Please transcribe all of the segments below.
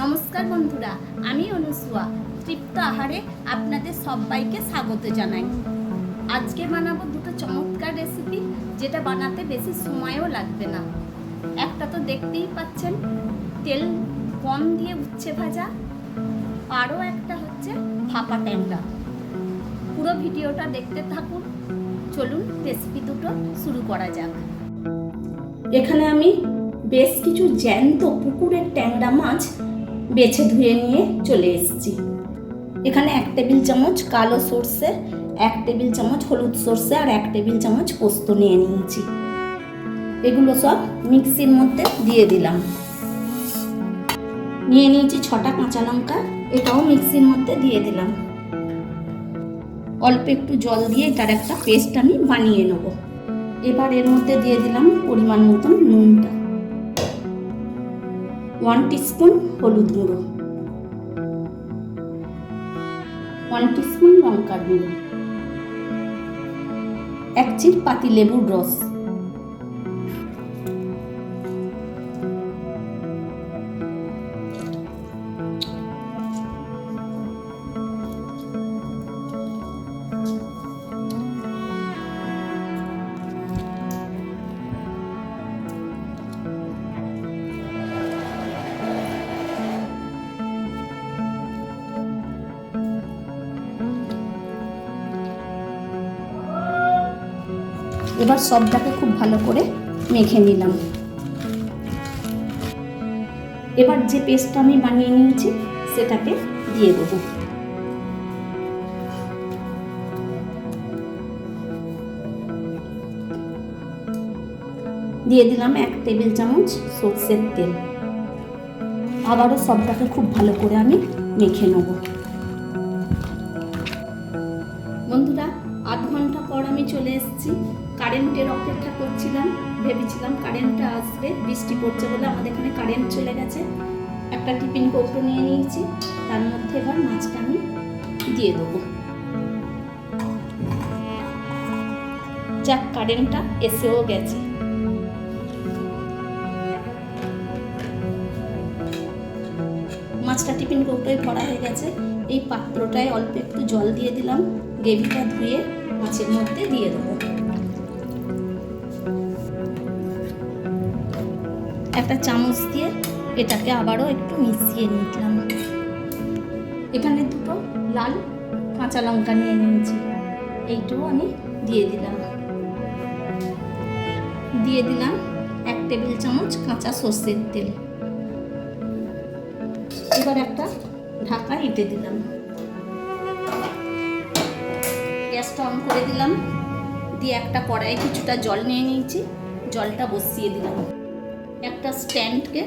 নমস্কার বন্ধুরা, আমি অনুসুয়া। তৃপ্ত আহারে আপনাদের সবাইকে স্বাগত জানাই। আজকে বানাবো দুটো চমৎকার রেসিপি যেটা বানাতে বেশি সময়ও লাগবে না। একটা তো দেখতেই পাচ্ছেন, তেল কম দিয়ে উচ্ছে ভাজা, আরও একটা হচ্ছে ভাপা ট্যাংরা। পুরো ভিডিওটা দেখতে থাকুন। চলুন রেসিপি দুটো শুরু করা যাক। এখানে আমি বেশ কিছু জ্যান্ত পুকুরের ট্যাংরা মাছ বেছে ধুয়ে নিয়ে চলে এসেছি। এখানে এক টেবিল চামচ কালো সর্ষে, এক টেবিল চামচ হলুদ সর্ষে আর এক টেবিল চামচ পোস্ত নিয়ে নিয়েছি। এগুলো সব মিক্সির মধ্যে দিয়ে দিলাম। নিয়ে নিয়েছি ছটা কাঁচা লঙ্কা, এটাও মিক্সির মধ্যে দিয়ে দিলাম। অল্প একটু জল দিয়ে তার একটা পেস্ট আমি বানিয়ে নেব। এবার এর মধ্যে দিয়ে দিলাম পরিমাণ মতন নুনটা। ওয়ান টিস্পুন হলুদ গুঁড়ো। ওয়ান টিস্পুন লঙ্কার গুঁড়ো। এক চির পাতি লেবুর রস। এবার সবটাকে খুব ভালো করে মেখে নিলাম। এবার যে পেস্টটা আমি বানিয়ে নিয়েছি, সেটাকে দিয়ে দেবো। দিয়ে দিলাম এক টেবিল চামচ সর্ষের তেল। আবারও সবটাকে খুব ভালো করে আমি মেখে নেব। বন্ধুরা, আধ ঘণ্টা পর আমি চলে এসেছি। কারেন্টের অপেক্ষা করছিলাম, ভেবেছিলাম কারেন্টটা আসবে, বৃষ্টি পড়ছে বলে আমাদের এখানে কারেন্ট চলে গেছে। একটা টিফিন কৌটো নিয়ে নিয়েছি, তার মধ্যে এবার মাছটা আমি দিয়ে দেবো। যাক কারেন্টটা এসেও গেছে। মাছটা টিফিন কৌটোয় ভরা হয়ে গেছে। এই পাত্রটায় অল্প একটু জল দিয়ে দিলাম, গ্রেভিটা ধুয়ে মাছের মধ্যে দিয়ে দেবো। একটা চামচ দিয়ে এটাকে আবারও একটু মিশিয়ে নিলাম। এখানে দুটো লাল কাঁচা লঙ্কা নিয়ে নিয়েছি। এইটুকু আমি দিয়ে দিলাম। দিয়ে দিলাম এক টেবিল চামচ কাঁচা সর্ষের তেল। এবার একটা ঢাকা এঁটে দিলাম। গ্যাসটা অন করে দিলাম। দিয়ে একটা কড়াইয়ে কিছুটা জল নিয়ে নিয়েছি। জলটা বসিয়ে দিলাম। একটা স্ট্যান্ডকে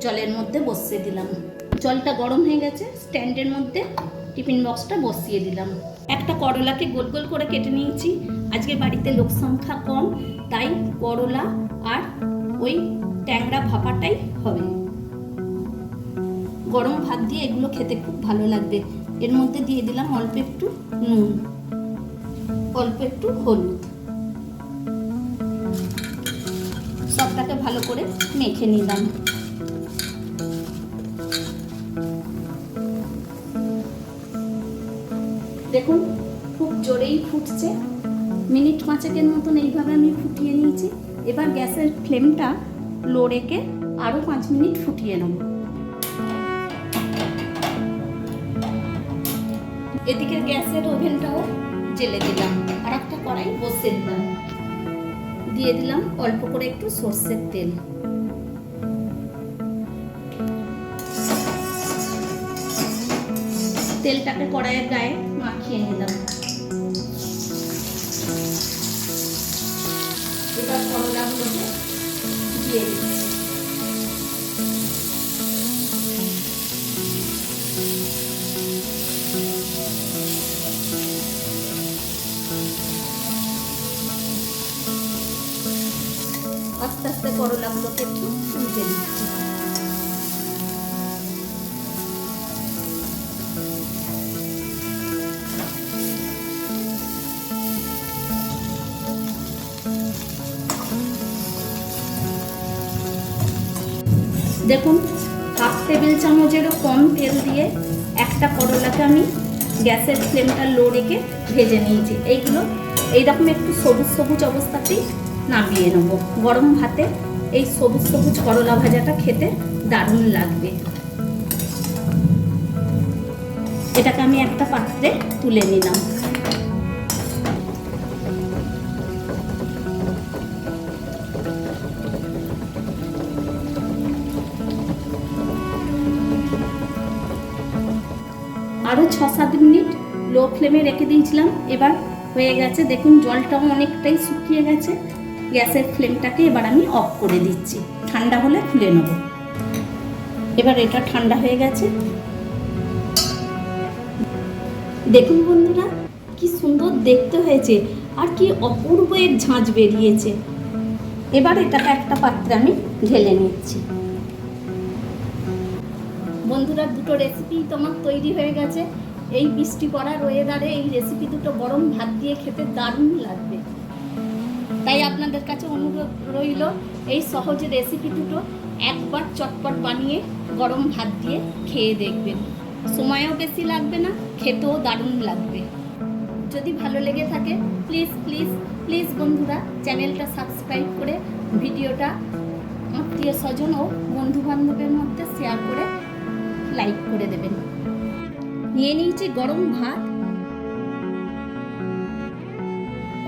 জলের মধ্যে বসিয়ে দিলাম। জলটা গরম হয়ে গেছে, স্ট্যান্ডের মধ্যে টিফিন বক্সটা বসিয়ে দিলাম। একটা করলাকে গোল গোল করে কেটে নিয়েছি। আজকে বাড়িতে লোক সংখ্যা কম, তাই করলা আর ওই ট্যাংরা ভাপাটাই হবে। গরম ভাত দিয়ে এগুলো খেতে খুব ভালো লাগবে। এর মধ্যে দিয়ে দিলাম অল্প একটু নুন, অল্প একটু হলুদ। ভালো করে মেখে নিলাম। দেখুন, খুব জোরেই ফুটছে। মিনিট পাঁচেকের মতন এইভাবে আমি ফুটিয়ে নিয়েছি। এবার গ্যাসের ফ্লেমটা লো রেখে আরও পাঁচ মিনিট ফুটিয়ে নেব। এদিকে গ্যাসের ওভেনটাও জেলে দিলাম আর একটা কড়াই বসে দিলাম। দিয়ে দিলাম অল্প করে একটু সর্ষের তেল। তেলটাকে কড়াইয়ের গায়ে মাখিয়ে নিলাম। এবার করলাগুলোকে দিয়ে দিচ্ছি। আস্তে আস্তে করলাগুলোকে একটু উল্টে দিচ্ছি দেখুন ভাবতে টেবিল চামচেরও কম তেল দিয়ে একটা করলাকে আমি গ্যাসের ফ্লেমটা লো রেখে ভেজে নিয়েছি। এইগুলো এইরকম একটু সবুজ সবুজ অবস্থাতেই নামিয়ে নেব। গরম ভাতে এই সবুজ সবুজ করলা ভাজাটা খেতে দারুণ লাগবে। এটাকে আমি একটা পাত্রে তুলে নিলাম। আরও ছ সাত মিনিট লো ফ্লেমে রেখে দিয়েছিলাম। এবার হয়ে গেছে, দেখুন জলটাও অনেকটাই শুকিয়ে গেছে। গ্যাসের ফ্লেমটাকে এবার আমি অফ করে দিচ্ছি। ঠান্ডা হলে খুলে নেব। এবার এটা ঠান্ডা হয়ে গেছে। দেখুন বন্ধুরা, কি সুন্দর দেখতে হয়েছে আর কি অপূর্ব এর ঝাঁঝ বেরিয়েছে। এবার এটাকে একটা পাত্রে আমি ঢেলে নিচ্ছি। বন্ধুরা, দুটো রেসিপি তোমার তৈরি হয়ে গেছে। এই বৃষ্টি পড়ার ওয়েদারে এই রেসিপি দুটো গরম ভাত দিয়ে খেতে দারুণ লাগবে। আপনাদের কাছে অনুরোধ রইল, এই সহজ রেসিপি দুটো একবার চটপট বানিয়ে গরম ভাত দিয়ে খেয়ে দেখবেন। সময়ও বেশি লাগবে না, খেতেও দারুণ লাগবে। যদি ভালো লেগে থাকে প্লিজ প্লিজ প্লিজ বন্ধুরা, চ্যানেলটা সাবস্ক্রাইব করে ভিডিওটা আত্মীয় স্বজন ও বন্ধু বান্ধবের মধ্যে শেয়ার করে লাইক করে দেবেন। নিয়ে নিয়েছি গরম ভাত।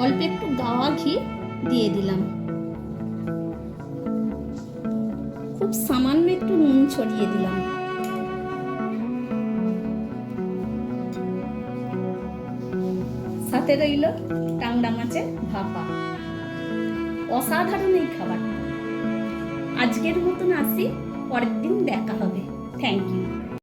অল্প একটু গাওয়া ঘি দিয়ে দিলাম। খুব সামান্য একটু নুন ছড়িয়ে দিলাম। সাথে রইল টাংরা মাছের ভাপা। অসাধারণ এই খাবার। আজকের মতন আসি, পরের দিন দেখা হবে। Thank you